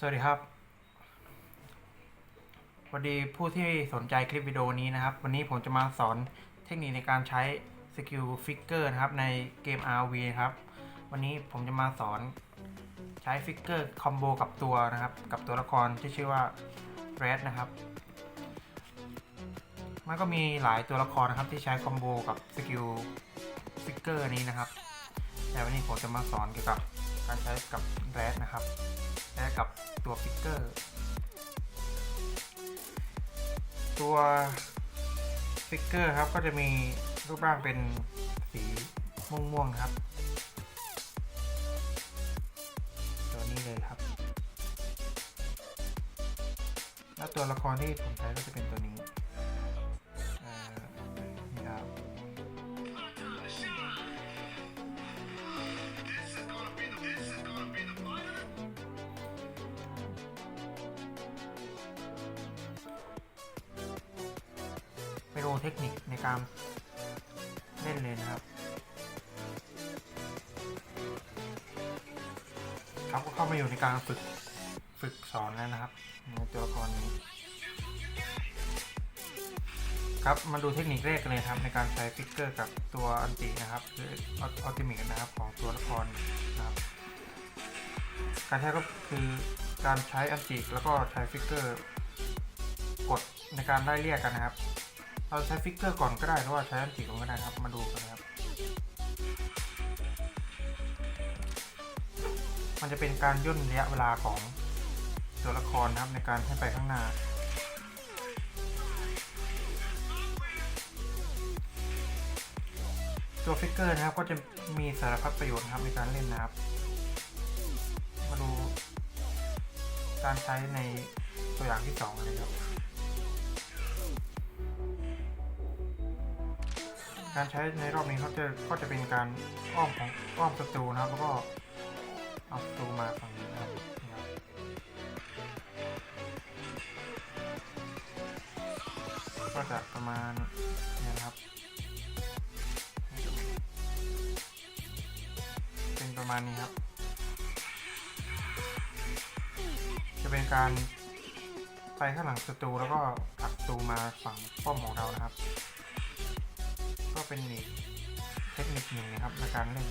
สวัสดีครับสวัสดีผู้ที่สนใจคลิปวิดีโอนี้นะครับ วันนี้ผมจะมาสอนเทคนิคในการใช้สกิลฟิกเกอร์นะครับในเกม RV นะครับ วันนี้ผมจะมาสอนใช้ฟิกเกอร์คอมโบกับตัวนะครับ กับตัวละครที่ชื่อว่า Red นะครับ มันก็มีหลายตัวละครนะครับที่ใช้คอมโบกับสกิลฟิกเกอร์นี้นะครับ แต่วันนี้ผมจะมาสอนเกี่ยวกับ การใช้กับ Red นะครับ และกับตัวฟิกเกอร์ ตัวฟิกเกอร์ครับก็จะมีรูปร่างเป็นสีม่วงๆครับ ตัวนี้เลยครับ แล้วตัวละครที่ผมใช้ก็จะเป็นตัวนี้ ไปดูเทคนิคในการเล่นเลยนะครับครับก็เข้ามาอยู่ในการฝึกฝึกสอนแล้วนะครับในตัวละครนี้ ครับมาดูเทคนิคแรกกันเลยครับ ในการใช้ฟิกเกอร์กับตัวอันตินะครับคืออัลติเมทนะครับของตัวละครนะครับ การใช้ก็คือการใช้อันติแล้วก็ใช้ฟิกเกอร์กดในการไล่เรียกกันนะครับ เราใช้ฟิกเกอร์ก่อนก็ได้หรือว่าใช้อันติก่อนก็ได้ครับ มาดูกันนะครับ มันจะเป็นการย่นระยะเวลาของตัวละครนะครับในการให้ไปข้างหน้าตัวฟิกเกอร์นะครับก็จะมีสารพัดประโยชน์ครับในการเล่นนะครับ มาดูการใช้ในตัวอย่างที่สองเลยครับ การใช้ในรอบนี้เขาจะก็จะเป็นการอ้อมของอ้อมศัตรูนะครับ แล้วก็เอาศัตรูมาฝั่งนี้นะครับก็จะประมาณนี้นะครับ เป็นประมาณนี้ครับ จะเป็นการไปข้างหลังศัตรูแล้วก็ผลักศัตรูมาฝั่งป้อมของเรานะครับ ก็เป็นอีกเทคนิคหนึ่งนะครับในการเล่น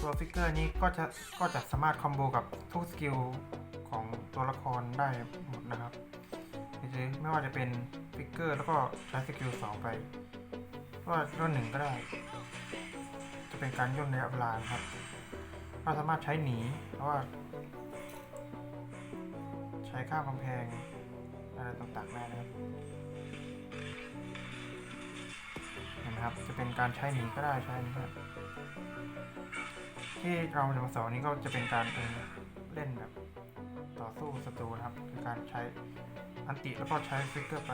ตัวฟิกเกอร์นี้ก็จะก็จะสามารถคอมโบกับทุกสกิลของตัวละครได้หมดนะครับคือไม่ว่าจะเป็นฟิกเกอร์แล้วก็ใช้สกิลสองไปก็ย่นหนึ่งก็ได้ จะเป็นการย่นระยะเวลานะครับเราสามารถใช้หนีเพราะว่า ใช้ข้ามกำแพง อะไรต่างๆได้นะครับเห็นไหมครับจะเป็นการใช้หนีก็ได้ใช้นี่ก็ที่เราจะมาสอนนี้ก็จะเป็นการเเล่นแบบต่อสู้ศัตรูนะครับคือการใช้อันติแล้วก็ใช้ฟิกเกอร์ไป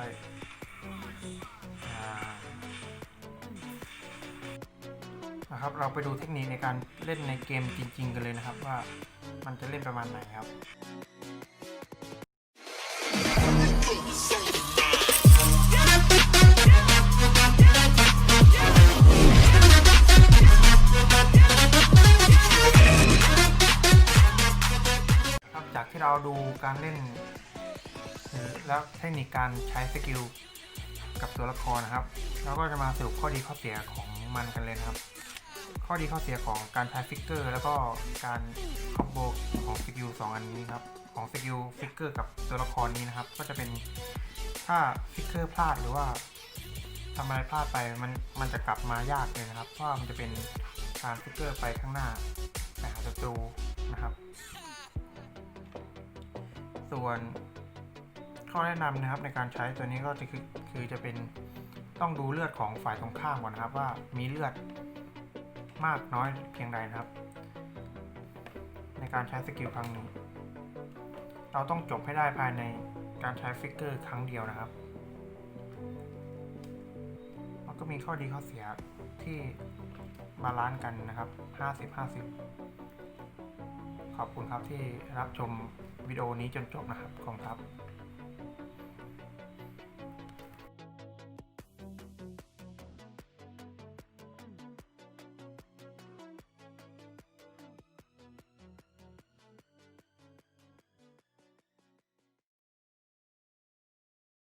นะครับเราไปดูเทคนิคในการเล่นในเกมจริง ๆ กันเลยนะครับ ว่ามันจะเล่นประมาณไหนครับ ดูการเล่นหรือแล้วเทคนิคการใช้สกิลกับตัวละครนะครับเราก็จะมาสรุปข้อดีข้อเสียของมันกันเลยนะครับ ข้อดีข้อเสียของการใช้ฟิกเกอร์ แล้วก็การคอมโบของสกิลสองอันนี้ครับ ของสกิลฟิกเกอร์กับตัวละครนี้นะครับ ก็จะเป็นถ้าฟิกเกอร์พลาดหรือว่าทำอะไรพลาดไปมันมันจะกลับมายากเลยนะครับ เพราะมันจะเป็นการฟิกเกอร์ไปข้างหน้าไปหาศัตรูนะครับ ส่วนข้อแนะนำนะครับในการใช้ตัวนี้ก็จะคือคือจะเป็นต้องดูเลือดของฝ่ายตรงข้ามก่อนนะครับ ว่ามีเลือดมากน้อยเพียงใดนะครับ ในการใช้สกิลครั้งนี้ เราต้องจบให้ได้ภายในการใช้ฟิกเกอร์ครั้งเดียวนะครับมันก็มีข้อดีข้อเสียที่บาลานซ์กันนะครับ 50-50 ขอบคุณครับที่รับชม วิดีโอนี้จนจบนะครับขอบคุณครับ